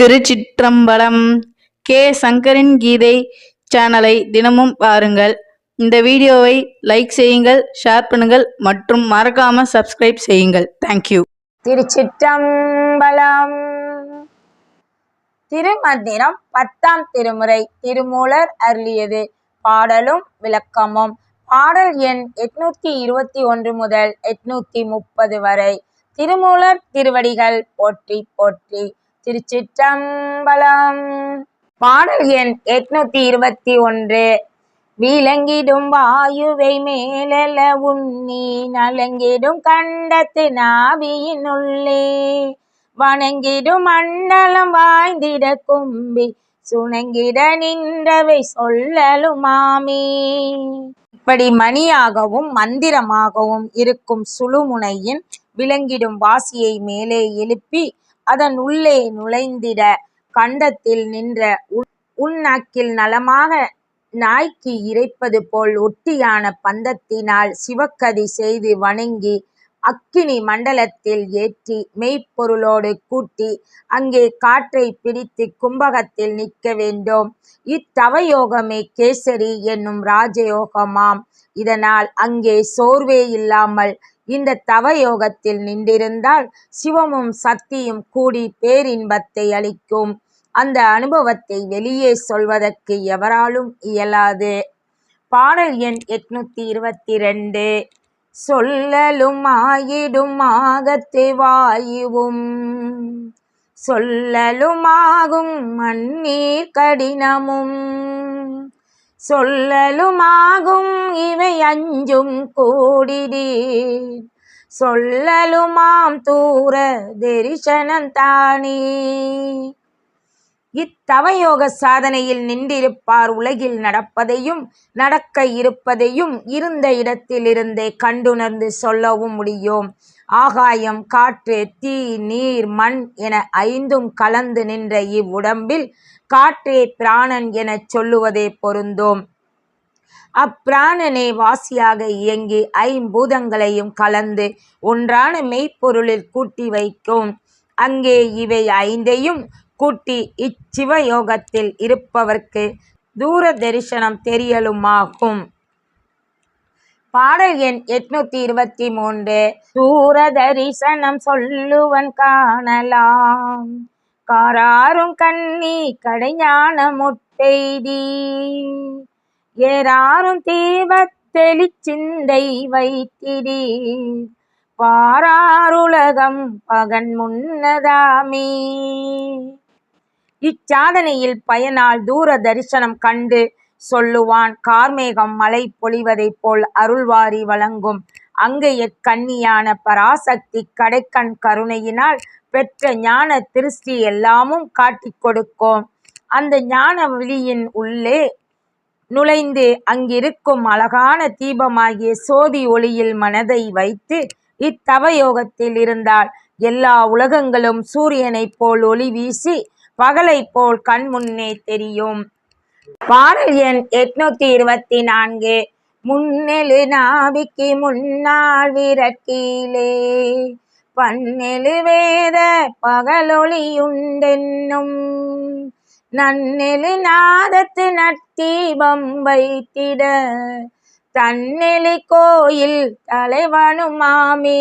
திருச்சிற்றம்பலம் K. சங்கரின் கீதை சேனலை தினமும் பாருங்கள். இந்த வீடியோவை லைக் செய்யுங்கள் ஷேர் பண்ணுங்கள் மற்றும் மறக்காம சப்ஸ்கிரைப் செய்யுங்கள். தேங்க்யூ திருச்சிற்றம்பலம். திருமந்திரம் பத்தாம் திருமுறை திருமூலர் அருளியது. பாடலும் விளக்கமும். பாடல் எண் எட்நூத்தி இருபத்தி ஒன்று முதல் எட்நூத்தி முப்பது வரை. திருமூலர் திருவடிகள் போற்றி போற்றி. திருச்சிற்றம்பலம். பாடல் எண் எட்நூத்தி இருபத்தி ஒன்று. விலங்கிடும் வாயுவை மேலெல உண்ணி நலங்கிடும் கண்டத்து நாவியினுள்ளே வணங்கிடும் மண்டலம் வாய்ந்திட கும்பி சுணங்கிட நின்றவை சொல்லலுமாமே. இப்படி மணியாகவும் மந்திரமாகவும் இருக்கும் சுழுமுனையின் விளங்கிடும் வாசியை மேலே எழுப்பி அதன் உள்ளே நுழைந்திட கண்டத்தில் நின்ற உள்- உள்நாக்கில் நலமாக நாய்க்கு இறைப்பது போல் ஒட்டியான பந்தத்தினால் சிவக்கதி செய்து வணங்கி அக்கினி மண்டலத்தில் ஏற்றி மெய்ப்பொருளோடு கூட்டி அங்கே காற்றை பிடித்து கும்பகத்தில் நிற்க வேண்டும். இத்தவயோகமே கேசரி என்னும் ராஜயோகமாம். இதனால் அங்கே சோர்வே இல்லாமல் இந்த தவயோகத்தில் நின்றிருந்தால் சிவமும் சக்தியும் கூடி பேரின்பத்தை அளிக்கும். அந்த அனுபவத்தை வெளியே சொல்வதற்கு எவராலும் இயலாது. பாடல் எண் எட்நூத்தி இருபத்தி ரெண்டு சொல்லலும் ஆயிடும் ஆகத்து வாயுவும். சொல்லலுமாகும் மண்ணீர் கடினமும். சொல்லலுமாகும் இவை அஞ்சும் கூடிடீர் சொல்லலுமாம் தூர தரிசனந்தானே இத்தவயோக சாதனையில் நின்றிருப்பார் உலகில் நடப்பதையும் நடக்க இருப்பதையும் இருந்த இடத்திலிருந்தே கண்டுணர்ந்து சொல்லவும் முடியும். ஆகாயம் காற்று தீ நீர் மண் என ஐந்தும் கலந்து நின்ற இவ்வுடம்பில் காற்றே பிராணன் எனச் சொல்லுவதே பொருந்தும். அப்பிராணனே வாசியாக இயங்கி ஐம்பூதங்களையும் கலந்து ஒன்றான மெய்ப்பொருளில் கூட்டி வைக்கும். அங்கே இவை ஐந்தையும் கூட்டி இச்சிவயோகத்தில் இருப்பவர்க்கு தூர தரிசனம் தெரியலுமாகும். பாடல் எண் எட்நூத்தி இருபத்தி மூன்று. தூர தரிசனம் சொல்லுவன் காணலாம். காராரும் கண்ணி கடைஞான முட்டெய்தி ஏறாரும் தீபத் தெளிச்சிந்தை வைத்திடி. பாராருலகம் பகன் முன்னதாமே. இச்சாதனையில் பயனால் தூர தரிசனம் கண்டு சொல்லுவான் கார்மேகம் மலை பொழிவதைப் போல் அருள்வாரி வழங்கும் அங்கைய கன்னியான பராசக்தி கடைக்கண் கருணையினால் பெற்ற ஞான திருஷ்டி எல்லாமும் காட்டிக் கொடுக்கும். அந்த ஞான விழியின் உள்ளே நுழைந்து அங்கிருக்கும் அழகான தீபமாகிய சோதி ஒளியில் மனதை வைத்து இத்தவயோகத்தில் இருந்தால் எல்லா உலகங்களும் சூரியனைப் போல் ஒளி வீசி பகலைப் போல் கண் முன்னே தெரியும். பாடல் எண் எட்நூத்தி இருபத்தி நான்கு. முன்னெழு நாபிக்கு முன்னாள் விரட்டிலே. பன்னெழு வேத பகலொளியுண்டென்னும். நன்னெழு நாதத்து நத்தீபம் வைத்திட தன்னெழு கோயில் தலைவனுமாமே.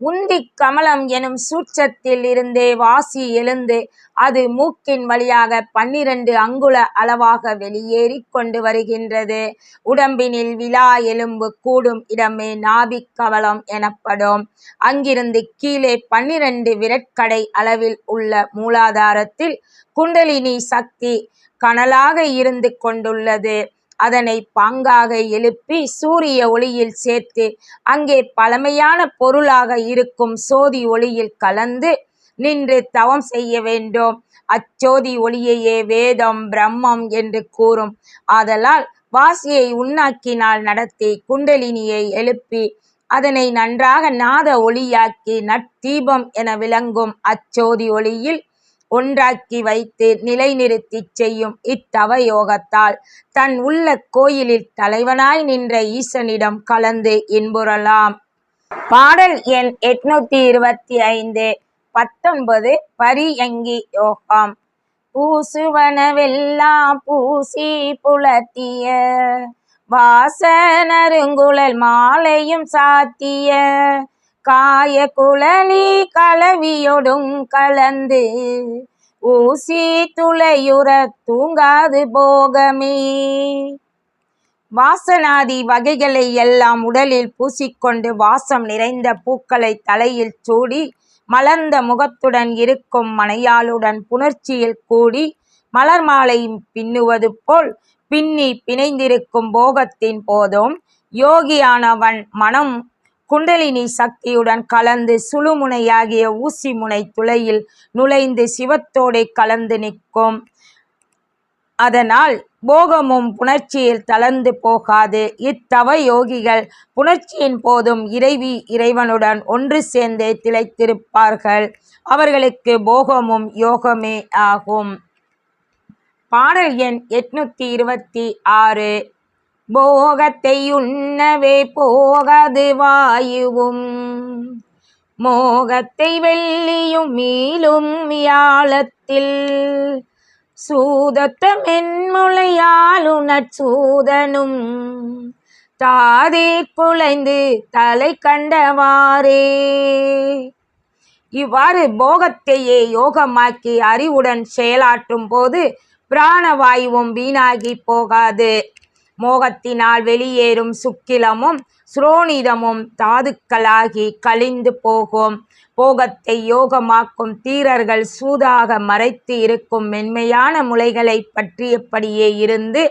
உந்திக் கமலம் எனும் சூட்சத்தில் இருந்தே வாசி எழுந்து அது மூக்கின் வழியாக பன்னிரண்டு அங்குல அளவாக வெளியேறி கொண்டு வருகின்றது. உடம்பினில் விழா எலும்பு கூடும் இடமே நாபிக் கவலம் எனப்படும். அங்கிருந்து கீழே பன்னிரண்டு விரட்கடை அளவில் உள்ள மூலாதாரத்தில் குண்டலினி சக்தி கனலாக இருந்து கொண்டுள்ளது. அதனை பாங்காக எழுப்பி சூரிய ஒளியில் சேர்த்து அங்கே பழமையான பொருளாக இருக்கும் சோதி ஒளியில் கலந்து நின்று தவம் செய்ய வேண்டும். அச்சோதி ஒளியையே வேதம் பிரம்மம் என்று கூறும். ஆதலால் வாசியை உண்ணாக்கினால் நடத்தி குண்டலினியை எழுப்பி அதனை நன்றாக நாத ஒளியாக்கி நற்தீபம் என விளங்கும் அச்சோதி ஒளியில் ஒன்றாக்கி வைத்து நிலைநிறுத்திச் செய்யும் இத்தவ யோகத்தால் தன் உள்ள கோயிலில் தலைவனாய் நின்ற ஈசனிடம் கலந்து இன்புறலாம். பாடல் எண் எட்நூத்தி இருபத்தி ஐந்து பத்தொன்பது பரியங்கி யோகம். பூசுவனவெல்லாம் பூசி புலத்திய வாசனருங்குழல் மாலையும் சாத்திய காய குழலி கலவியொடும் கலந்து ஊசி துளையுற தூங்காது போகமே. வாசனாதி வகைகளை எல்லாம் உடலில் பூசிக்கொண்டு வாசம் நிறைந்த பூக்களை தலையில் சூடி மலர்ந்த முகத்துடன் இருக்கும் மனையாளுடன் புணர்ச்சியில் கூடி மலர் மாலை பின்னுவது போல் பின்னி பிணைந்திருக்கும் போகத்தின் போதும் யோகியானவன் மனம் குண்டலினி சக்தியுடன் கலந்து சுழுமுனையாகிய ஊசி முனை துளையில் நுழைந்து சிவத்தோடே கலந்து நிற்கும். அதனால் போகமும் புணர்ச்சியில் தளர்ந்து போகாது. இத்தவ யோகிகள் புணர்ச்சியின் போதும் இறைவி இறைவனுடன் ஒன்று சேர்ந்தே திளைத்திருப்பார்கள். அவர்களுக்கு போகமும் யோகமே ஆகும். பாடல் எண் எட்நூத்தி இருபத்தி ஆறு. போகத்தை உண்ணவே போகாது வாயுவும். மோகத்தை வெள்ளியும் மீளும் வியாழத்தில். சூதத்த மென்முளையாளுநற் சூதனும். தாதே குலைந்து தலை கண்டவாறே. இவ்வாறு போகத்தையே யோகமாக்கி அறிவுடன் செயலாற்றும் போது பிராணவாயுவும் வீணாகி போகாது. மோகத்தினால் வெளியேறும் சுக்கிலமும் சுரோனிதமும் தாதுக்களாகி கழிந்து போகும். போகத்தை யோகமாக்கும் தீரர்கள் சூதாக மறைத்து இருக்கும் மென்மையான முளைகளை பற்றியபடியே இருந்து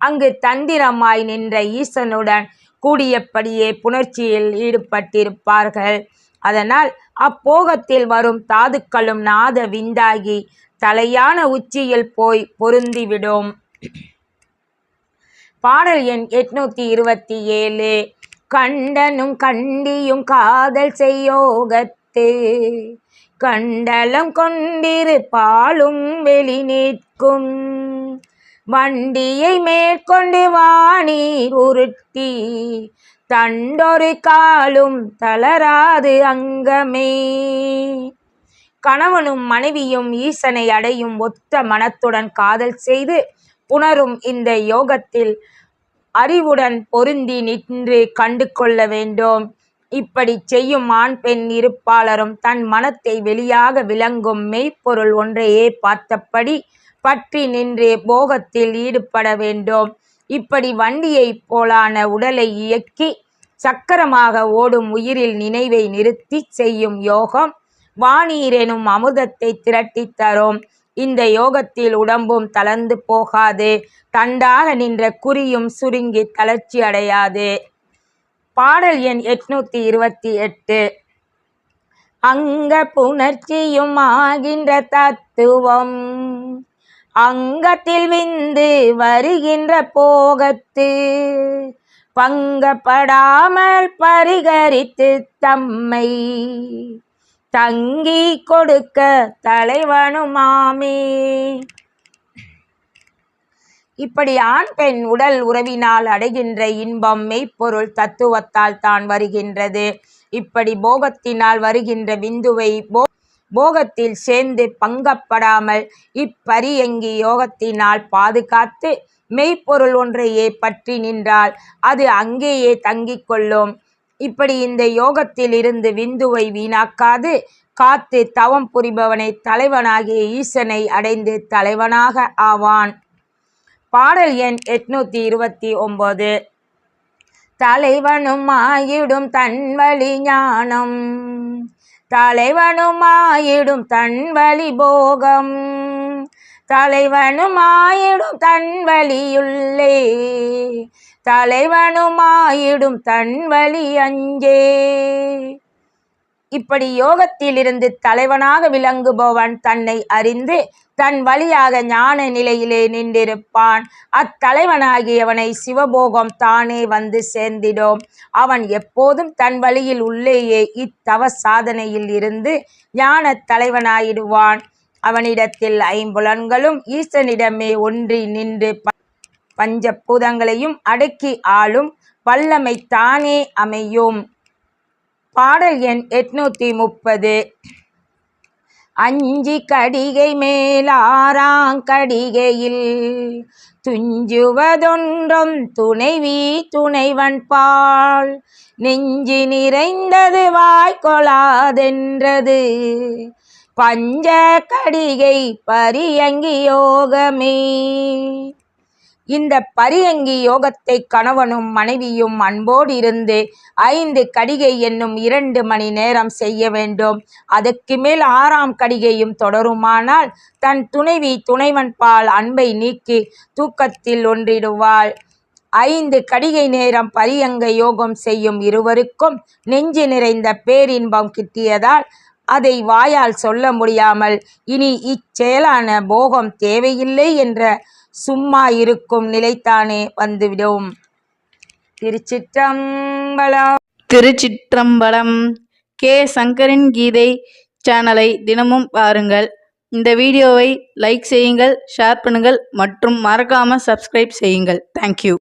அங்கு தந்திரமாய் நின்ற ஈசனுடன் கூடியபடியே புணர்ச்சியில் ஈடுபட்டிருப்பார்கள். அதனால் அப்போகத்தில் வரும் தாதுக்களும் நாத விந்தாகி தலையான உச்சியில் போய் பொருந்திவிடும். பாடல் எண் எட்நூத்தி இருபத்தி ஏழு. கண்டனும் கண்டியும் காதல் செய்யோகத்து கண்டலம் கொண்டிரு பாலும் வெளி நிற்கும். வண்டியை மேற்கொண்டு வாணீர் உருட்டி தண்டொரு காலும் தளராது அங்கமே. கணவனும் மனைவியும் ஈசனை அடையும் ஒத்த மனத்துடன் காதல் செய்து புணரும் இந்த யோகத்தில் அறிவுடன் பொருந்தி நின்று கண்டு கொள்ள வேண்டும். இப்படி செய்யும் ஆண் பெண் இருப்பாளரும் தன் மனத்தை வெளியாக விளங்கும் மெய்ப்பொருள் ஒன்றையே பார்த்தபடி பற்றி நின்று போகத்தில் ஈடுபட வேண்டும். இப்படி வண்டியைப் போலான உடலை இயக்கி சக்கரமாக ஓடும் உயிரில் நினைவை நிறுத்தி செய்யும் யோகம் வானீரெனும் அமுதத்தை திரட்டித் தரும். இந்த யோகத்தில் உடம்பும் தளர்ந்து போகாது. தண்டாக நின்ற குறியும் சுருங்கி தளர்ச்சி அடையாது. பாடல் எண் எட்நூத்தி இருபத்தி எட்டு. அங்க புணர்ச்சியும் ஆகின்ற தத்துவம். அங்கத்தில் விந்து வருகின்ற போகத்து. பங்கப்படாமல் பரிகரித்து தம்மை தங்கி கொடுக்க தலைவனுமாமே. இப்படி ஆண் பெண் உடல் உறவினால் அடைகின்ற இன்பம் மெய்ப்பொருள் தத்துவத்தால் தான் வருகின்றது. இப்படி போகத்தினால் வருகின்ற விந்துவை போ போகத்தில் சேர்ந்து பங்கப்படாமல் இப்பரியங்கி யோகத்தினால் பாதுகாத்து மெய்ப்பொருள் ஒன்றையே பற்றி நின்றால் அது அங்கேயே தங்கிக் கொள்ளும். இப்படி இந்த யோகத்தில் இருந்து விந்துவை வீணாக்காது. காத்து தவம் புரிபவனை தலைவனாகிய ஈசனை அடைந்து தலைவனாக ஆவான். பாடல் எண் எட்நூத்தி இருபத்தி ஒன்பது தலைவனும் ஆயிடும் தன்வழி ஞானம். தலைவனும் ஆயிடும் தன்வழி போகம். தலைவனுமாயிடும் தன் வழியுள்ளே. தலைவனுமாயிடும் தன் வழி அஞ்சே இப்படி யோகத்திலிருந்து தலைவனாக விளங்குபவன் தன்னை அறிந்து தன் வழியாக ஞான நிலையிலே நின்றிருப்பான். அத்தலைவனாகியவனை சிவபோகம் தானே வந்து சேர்ந்திடும். அவன் எப்போதும் தன் வழியில் உள்ளேயே இத்தவ சாதனையில் இருந்து ஞான தலைவனாயிடுவான். அவனிடத்தில் ஐம்புலன்களும் ஈசனிடமே ஒன்றி நின்று பஞ்சபூதங்களையும் அடக்கி ஆளும் வல்லமை தானே அமையும். பாடல் எண் எட்நூத்தி முப்பது. அஞ்சி கடிகை மேலாறாங் கடிகையில் துஞ்சுவதொன்றும் துணைவி துணைவன் பால் நெஞ்சி நிறைந்தது வாய்க்கொளாதென்றது. பஞ்ச கடிகை பரியங்கி யோகமே. இந்த பரியங்கி யோகத்தை கணவனும் மனைவியும் அன்போடு இருந்து ஐந்து கடிகை என்னும் இரண்டு மணி நேரம் செய்ய வேண்டும். அதற்கு மேல் ஆறாம் கடிகையும் தொடருமானால் தன் துணைவி துணைவன் பால் அன்பை நீக்கி தூக்கத்தில் ஒன்றிடுவாள். ஐந்து கடிகை நேரம் பரியங்க யோகம் செய்யும் இருவருக்கும் நெஞ்சு நிறைந்த பேரின்பம் கிட்டியதால் அதை வாயால் சொல்ல முடியாமல் இனி இச்செயலான போகம் தேவையில்லை என்ற சும்மா இருக்கும் நிலைத்தானே வந்துவிடும். திருச்சிற்றம்பலம். திருச்சிற்றம்பலம். கே. சங்கரின் கீதை சேனலை தினமும் பாருங்கள். இந்த வீடியோவை லைக் செய்யுங்கள் ஷேர் பண்ணுங்கள் மற்றும் மறக்காமல் சப்ஸ்கிரைப் செய்யுங்கள். தேங்க்யூ